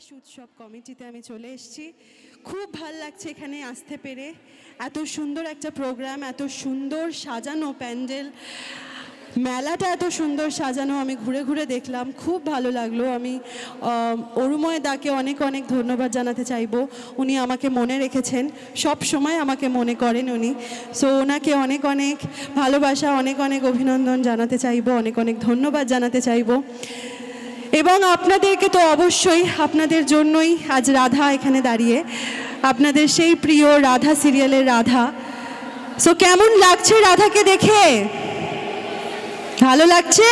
রাস উৎসব কমিটিতে আমি চলে এসেছি। খুব ভালো লাগছে এখানে আসতে পেরে। এত সুন্দর একটা প্রোগ্রাম, এত সুন্দর সাজানো প্যান্ডেল। মেলাটা এত সুন্দর সাজানো আমি ঘুরে ঘুরে দেখলাম। খুব ভালো লাগল। আমি অরুময় দাকে অনেক অনেক ধন্যবাদ জানাতে চাইব। উনি আমাকে মনে রেখেছেন। সব সময় আমাকে মনে করেন উনি। সো ওনাকে অনেক অনেক ভালোবাসা, অনেক অনেক অভিনন্দন জানাতে চাইব, অনেক অনেক ধন্যবাদ জানাতে চাইব। এবং আপনাদেরকে তো অবশ্যই আপনাদের জন্যই আজ রাধা এখানে দাঁড়িয়ে, আপনাদের সেই প্রিয় রাধা সিরিয়ালের রাধা। সো কেমন লাগছে রাধাকে দেখে? ভালো লাগছে?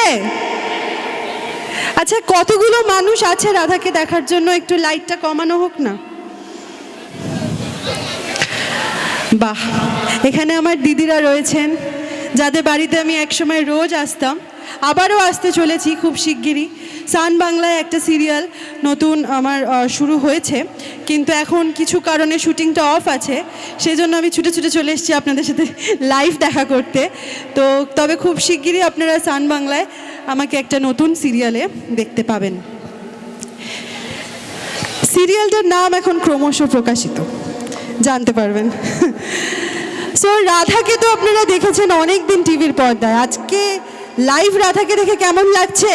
আচ্ছা কতগুলো মানুষ আছে রাধাকে দেখার জন্য? একটু লাইটটা কমানো হোক না। বাহ, এখানে আমার দিদিরা রয়েছেন, যাদের বাড়িতে আমি একসময় রোজ আসতাম। আবারও আসতে চলেছি খুব শিগগিরই। সান বাংলায় একটা সিরিয়াল নতুন আমার শুরু হয়েছে। কিন্তু এখন কিছু কারণে শুটিংটা অফ আছে। সেই জন্য আমি ছুটে ছুটে চলে এসেছি আপনাদের সাথে লাইভ দেখা করতে। তো তবে খুব শিগগিরই আপনারা সান বাংলায় আমাকে একটা নতুন সিরিয়ালে দেখতে পাবেন। সিরিয়ালটার নাম এখন ক্রমশ প্রকাশিত। জানতে পারবেন। সো রাধাকে তো আপনারা দেখেছেন অনেক দিন টিভির পর্দায়। আজকে লাইভ রাধাকে দেখে কেমন লাগছে?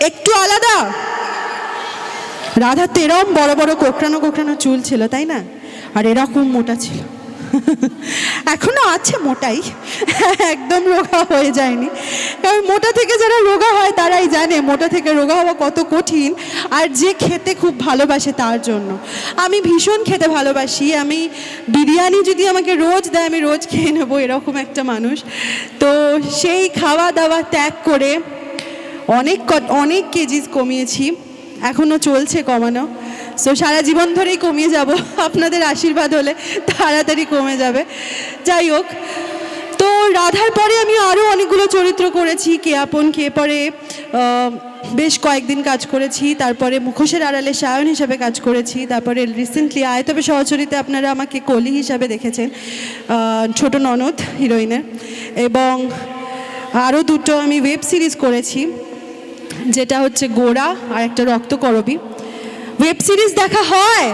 একটু আলাদা। রাধা তেরম বড় বড় কোকড়ানো কোকড়ানো চুল ছিল, তাই না? আর এরকম মোটা ছিল। এখনও আছে মোটাই। একদম রোগা হয়ে যায়নি। কারণ মোটা থেকে যারা রোগা হয়, তারাই জানে মোটা থেকে রোগা হওয়া কত কঠিন আর যে খেতে খুব ভালোবাসে তার জন্য। আমি ভীষণ খেতে ভালোবাসি। আমি বিরিয়ানি যদি আমাকে রোজ দেয়, আমি রোজ খেয়ে নেব, এরকম একটা মানুষ। তো সেই খাওয়া দাওয়া ত্যাগ করে অনেক অনেক কেজিস কমিয়েছি। এখনও চলছে কমানো। সো সারা জীবন ধরেই কমিয়ে যাব। আপনাদের আশীর্বাদ হলে তাড়াতাড়ি কমে যাবে। যাই হোক, তো রাধার পরে আমি আরও অনেকগুলো চরিত্র করেছি। কে আপন, কে পরে বেশ কয়েকদিন কাজ করেছি। তারপরে মুখোশের আড়ালে সায়ন হিসাবে কাজ করেছি। তারপরে রিসেন্টলি আয়তবে সহচরিতে আপনারা আমাকে কলি হিসাবে দেখেছেন ছোট ননদ হিরোইনের। এবং আরও দুটো আমি ওয়েব সিরিজ করেছি। যেটা হচ্ছে গোড়া আর একটা রক্তকরবী ওয়েব সিরিজ দেখা হয়।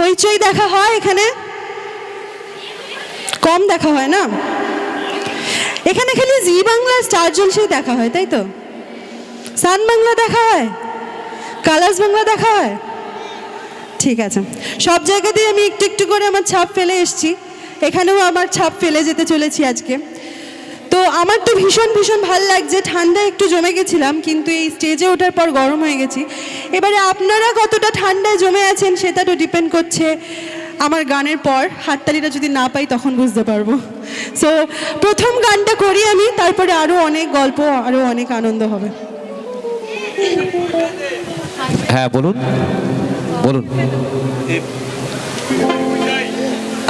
হইচই দেখা হয় এখানে। কম দেখা হয় না? এখানে খালি জি বাংলা, স্টার জলসেই দেখা হয়, তাই তো? সান বাংলা দেখা হয়? কালার্স বাংলা দেখা হয়? ঠিক আছে। সব জায়গাতেই আমি একটু একটু করে আমার ছাপ ফেলে এসেছি। এখানেও আমার ছাপ ফেলে যেতে চলেছি আজকে। তো আমার তো ভীষণ ভীষণ ভালো লাগছে। ঠান্ডা একটু জমে গেছিলাম, কিন্তু এই স্টেজে ওঠার পর গরম হয়ে গেছি। এবারে আপনারা কতটা ঠান্ডায় জমে আছেন সেটা তো ডিপেন্ড করছে আমার গানের পর। হাততালিটা যদি না পাই তখন বুঝতে পারব। সো প্রথম গানটা করি আমি, তারপরে আরও অনেক গল্প আরও অনেক আনন্দ হবে। হ্যাঁ বলুন। বলুন।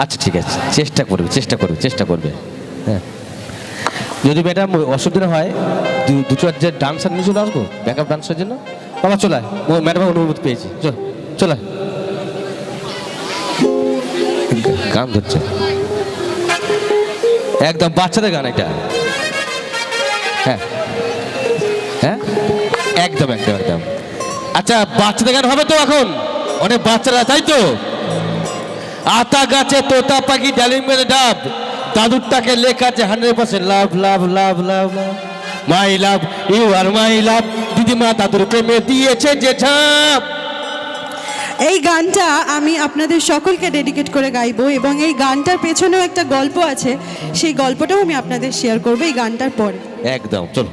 আচ্ছা ঠিক আছে। চেষ্টা করবে চেষ্টা করবে চেষ্টা করবে। হ্যাঁ। যদি ম্যাডাম অসুবিধা হয়, দু- দুটো যে ডান্সার নিয়ে চলে আসব ব্যাকআপ ডান্সের জন্য, বাবা চলে ও ম্যাডাম অনুমতি পেয়েছি। চল, চলে। গান ধরছে। একদম বাচ্চাদের গান এটা। হ্যাঁ। হ্যাঁ? একদম একদম একদম। আচ্ছা বাচ্চাদের গান হবে তো এখন? অনেক বাচ্চারা, তাই তো? আতা গাছে তোতা পাখি ডালিম মেরে ডাব। দাদুরটাকে লেখা আছে hundred percent love love love love my love you are my love. দিদিমা দাদুর প্রেমে দিয়েছে যে ছাপ এই গানটা আমি আপনাদের সকলকে ডেডিকেট করে গাইবো এবং এই গানটার পেছনেও একটা গল্প আছে সেই গল্পটাও আমি আপনাদের শেয়ার করব এই গানটার পরে। একদম চলো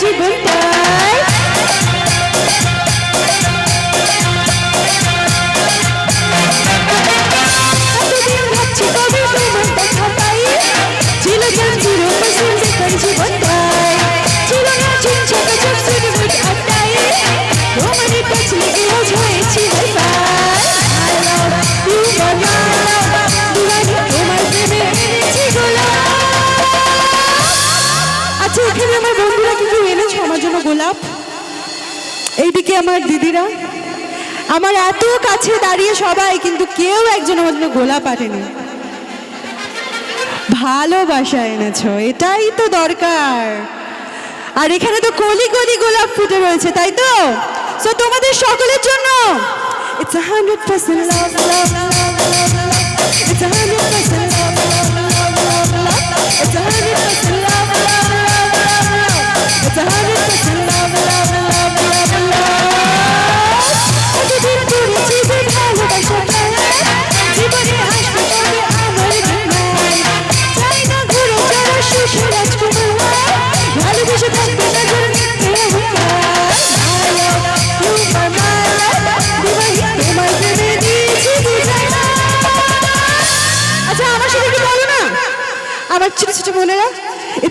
পার্সেন্ট আমার দিদিরা আমার এত কাছে দাঁড়িয়ে সবাই কিন্তু কেউ একজন আমার জন্য গোলাপ আটেনি ভালোবাসা এনেছো এটাই তো দরকার আর এখানে তো কলি কলি গোলাপ ফুটে রয়েছে তাই তো সো তোমাদের সকলের জন্য it's a hundred percent love love it's a hundred percent love it's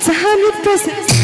it's hundred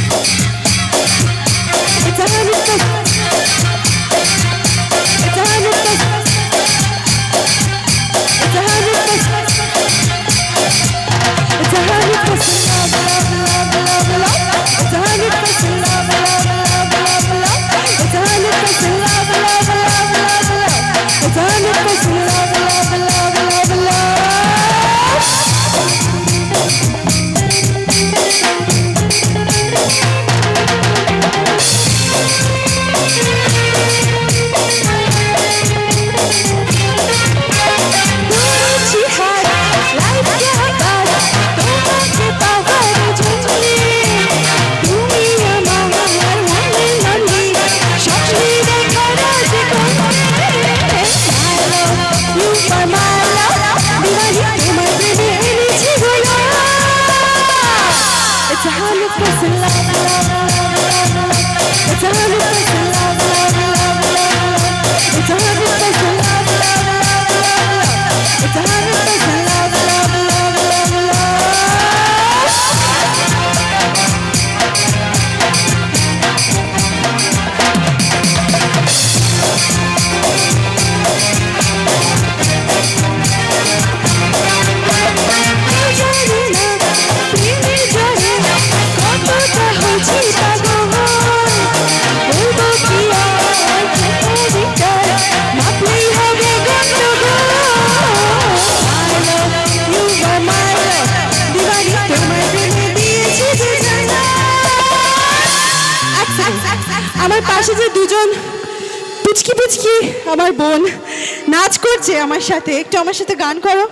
নাচ আমার সাথে। একটু আমার সাথে গান করো।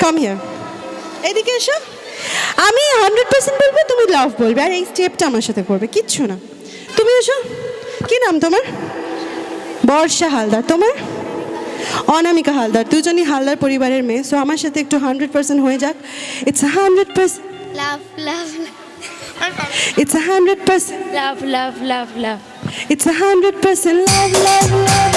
কাম হিয়ার এদিকে এসো। আমি হান্ড্রেড পার্সেন্ট বলব তুমি লাভ বলবে। আর এই স্টেপটা আমার সাথে করবে। কিচ্ছু না। তুমি এসো। কি নাম তোমার? বর্ষা হালদার। তোমার? অনামিকা হালদার। দুজনই হালদার পরিবারের মেয়ে। সো আমার সাথে একটু হান্ড্রেড পার্সেন্ট হয়ে যাক। It's hundred percent love love it's hundred percent love love love love It's a hundred percent love, love, love, love, love. It's a hundred percent love, love, love.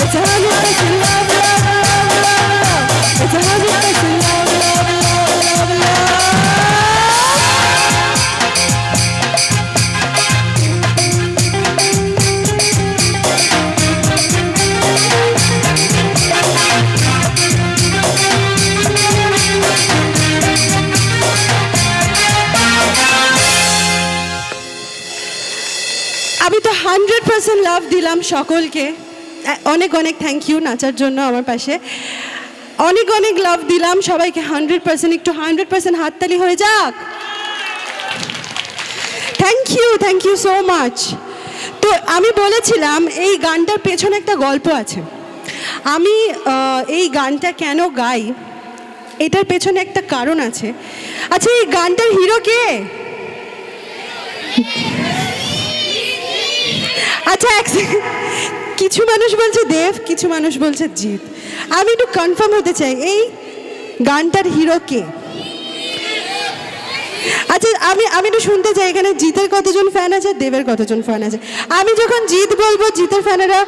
It's a love সকলকে। অনেক অনেক thank you নাচার জন্য আমার পাশে। অনেক অনেক love দিলাম সবাইকে হান্ড্রেড পার্সেন্ট একটু হান্ড্রেড পার্সেন্ট হাততালি হয়ে যাক। Thank you thank you so much তো আমি বলেছিলাম, এই গানটার পেছনে একটা গল্প আছে। আমি এই গানটা কেন গাই? এটার পেছনে একটা কারণ আছে। আচ্ছা এই গানটার হিরো কে? আচ্ছা কিছু মানুষ বলছে দেব, কিছু মানুষ বলছে জিৎ। আমি একটু কনফার্ম হতে চাই, এই গানটার হিরো কে? আচ্ছা আমি আমি একটু শুনতে চাই, এখানে জিতের কতজন ফ্যান আছে, দেবের কতজন ফ্যান আছে? আমি যখন জিত বলব, জিতের ফ্যানেরা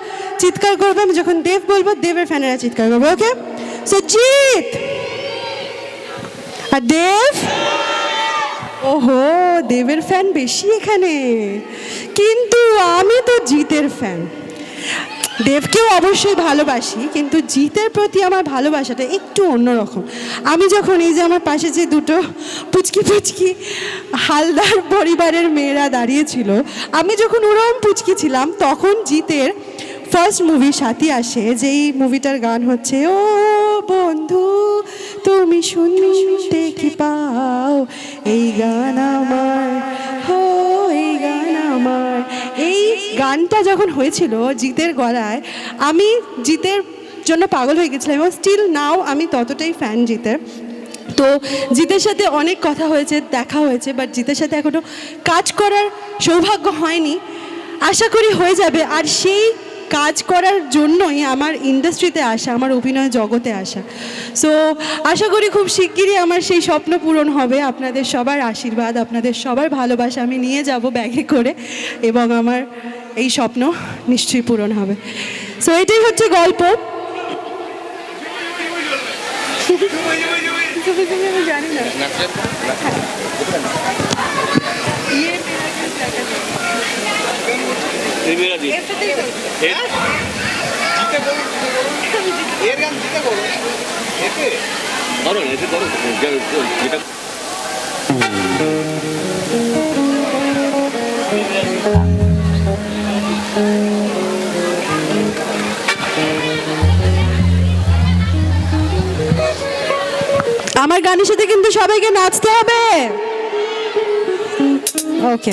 চিৎকার করবে, আমি যখন দেব বলব, দেবের ফ্যানেরা চিৎকার করবে ওকে সো জিত আর দেব? ওহো, দেবের ফ্যান বেশি এখানে। কিন্তু আমি তো জিতের ফ্যান দেবকেও অবশ্যই ভালোবাসি, কিন্তু জিতের প্রতি আমার ভালোবাসাটা একটু অন্যরকম। আমি যখন এই যে আমার পাশে যে দুটো পুচকি পুচকি হালদার পরিবারের মেয়েরা দাঁড়িয়েছিল আমি যখন ওরম পুচকি ছিলাম, তখন জিতের ফার্স্ট মুভি সাথী আসে, যেই মুভিটার গান হচ্ছে, ও বন্ধু তুমি শুনতে কি পাও? এই গান আমার, হো, এই গান আমার। এই গানটা যখন হয়েছিল জিতের গলায়, আমি জিতের জন্য পাগল হয়ে গেছিলাম এবং স্টিল নাও আমি ততটাই ফ্যান জিতের। তো জিতের সাথে অনেক কথা হয়েছে, দেখা হয়েছে বাট জিতের সাথে এখনও কাজ করার সৌভাগ্য হয়নি। আশা করি হয়ে যাবে। আর সেই কাজ করার জন্যই আমার ইন্ডাস্ট্রিতে আসা আমার অভিনয় জগতে আসা। সো আশা করি খুব শিগগিরই আমার সেই স্বপ্ন পূরণ হবে। আপনাদের সবার আশীর্বাদ আপনাদের সবার ভালোবাসা আমি নিয়ে যাব ব্যাগে করে এবং আমার এই স্বপ্ন নিশ্চয়ই পূরণ হবে। সো এটাই হচ্ছে গল্প। জানি না করো এতে করো যেটা আমার গানের সাথে কিন্তু সবাইকে নাচতে হবে। ওকে।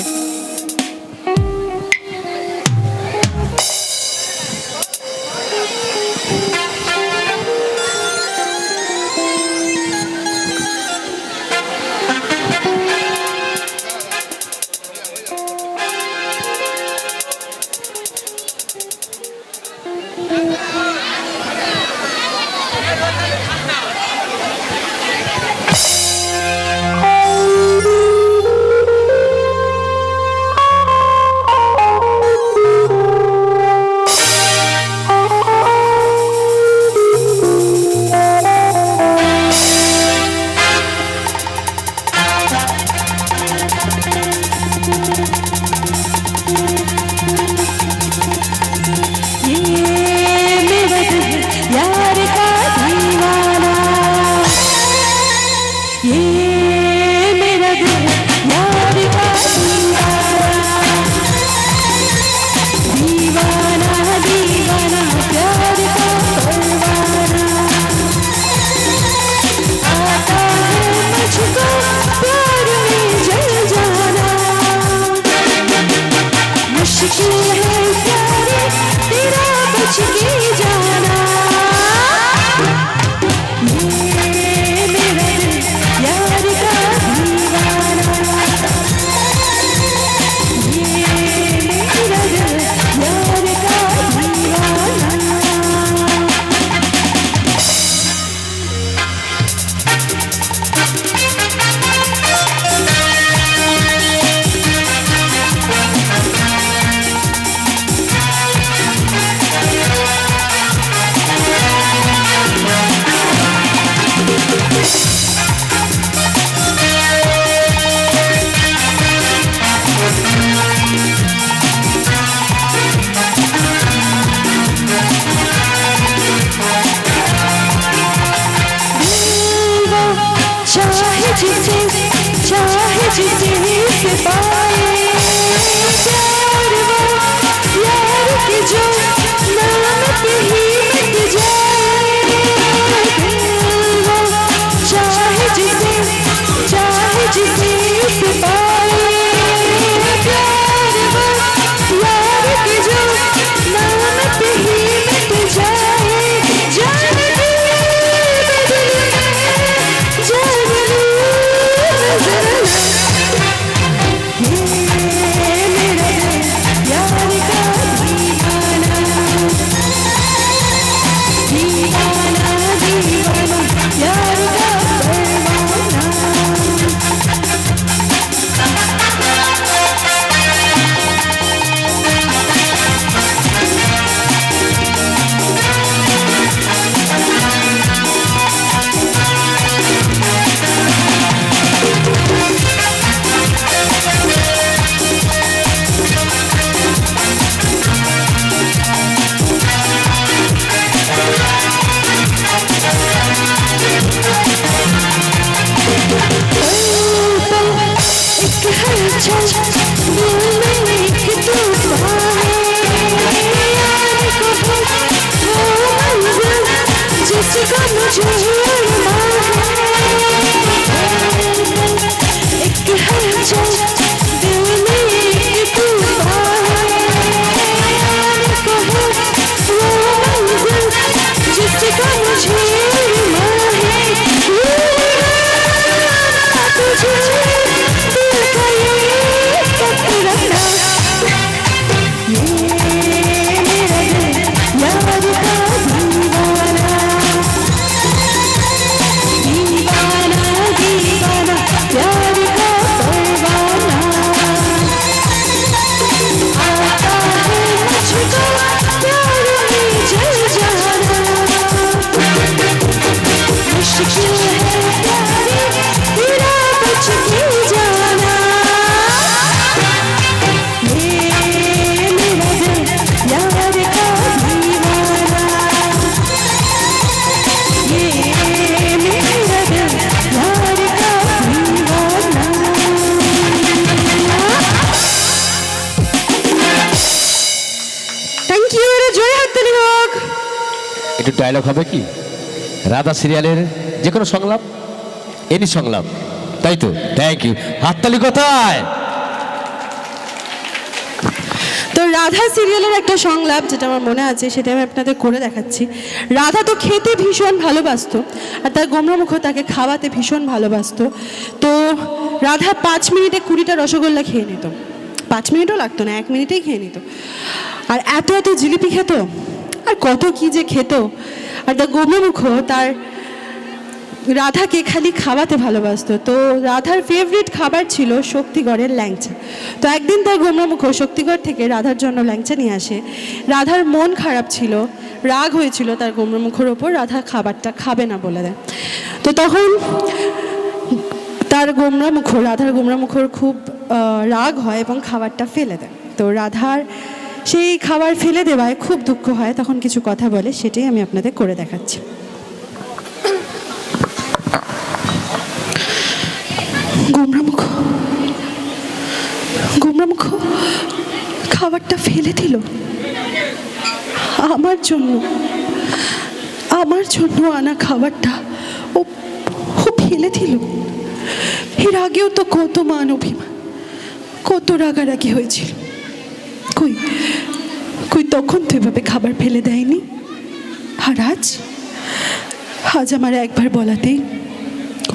রাধা সিরিয়ালের যে কোনো সংলাপ, এনি সংলাপ, তাই তো? থ্যাংক ইউ হাততালি কোথায়? তো রাধা সিরিয়ালের একটা সংলাপ, যেটা আমার মনে আছে, সেটা আমি আপনাদের করে দেখাচ্ছি। রাধা তো খেতে ভীষণ ভালোবাসতো, আর তার গোমরামুখ তাকে খাওয়াতে ভীষণ ভালোবাসতো। তো রাধা পাঁচ মিনিটে কুড়িটা রসগোল্লা খেয়ে নিত। পাঁচ মিনিটও লাগতো না, এক মিনিটেই খেয়ে নিত। আর এত এত জিলিপি খেত? আর কত কি যে খেত? আর তার গোমরামুখ তার রাধাকে খালি খাওয়াতে ভালোবাসতো। তো রাধার ফেভারিট খাবার ছিল শক্তিগড়ের ল্যাংচা। তো একদিন তার গোমরামুখ শক্তিগড় থেকে রাধার জন্য ল্যাংচা নিয়ে আসে। রাধার মন খারাপ ছিল, রাগ হয়েছিল তার গোমরামুখের ওপর, রাধা খাবারটা খাবে না বলে দেয়। তো তখন তার গোমরামুখ রাধার গোমরামুখর খুব রাগ হয় এবং খাবারটা ফেলে দেয়। তো রাধার সেই খাবার ফেলে দেওয়ায় খুব দুঃখ হয়। তখন কিছু কথা বলে, সেটাই আমি আপনাদের করে দেখাচ্ছি। গোমরামুখ গোমরামুখ, খাবারটা ফেলে দিল। আমার জন্য আমার জন্য আনা খাবারটা ও ও ফেলে দিল। এর আগেও তো কত মান অভিমান, কত রাগারাগি হয়েছিল। কই? কই তখন তো এভাবে খাবার ফেলে দেয়নি? আর আজ আজ আমার একবার বলাতেই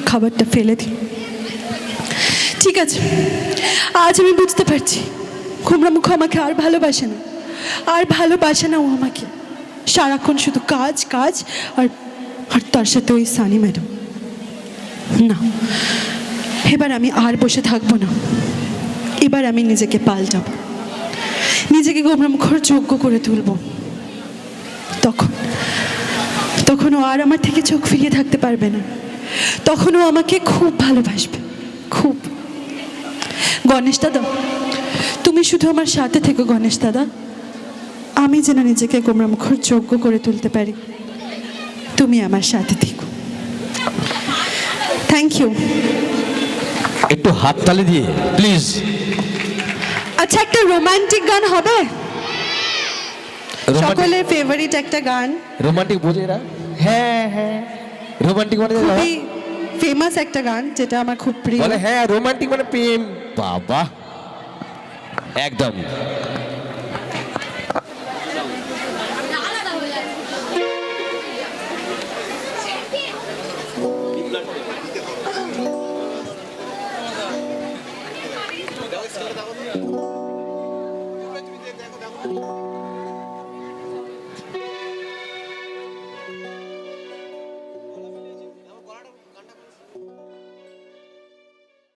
খাবারটা ফেলে দিল। ঠিক আছে, আজ আমি বুঝতে পারছি ঘুমরা মুখ আমাকে আর ভালোবাসে না। আর ভালোবাসে না ও আমাকে। সারাক্ষণ শুধু কাজ কাজ, আর আর তার সাথে ওই সানি ম্যাডাম। না, এবার আমি আর বসে থাকব না। এবার আমি নিজেকে পাল্টাবো। নিজেকে গোমরামুখর যোগ্য করে তুলব। তখন তখন ও আর আমার থেকে চোখ ফিরিয়ে থাকতে পারবে না। তখন ও আমাকে খুব ভালোবাসবে, খুব। গণেশ দাদা, তুমি শুধু আমার সাথে থেকো গণেশ দাদা। আমি যেন নিজেকে গোমরামুখর যোগ্য করে তুলতে পারি। তুমি আমার সাথে থেকো। থ্যাংক ইউ একটু হাততালি দিয়ে প্লিজ আচ্ছা একটা রোমান্টিক গান হবে? সকলের ফেভারিট একটা গান। রোমান্টিক বোঝেরা হ্যাঁ হ্যাঁ। রোমান্টিক মানে খুবই ফেমাস একটা গান যেটা আমার খুব প্রিয়। বলে হ্যাঁ রোমান্টিক মানে প্রেম। বাবা। একদম।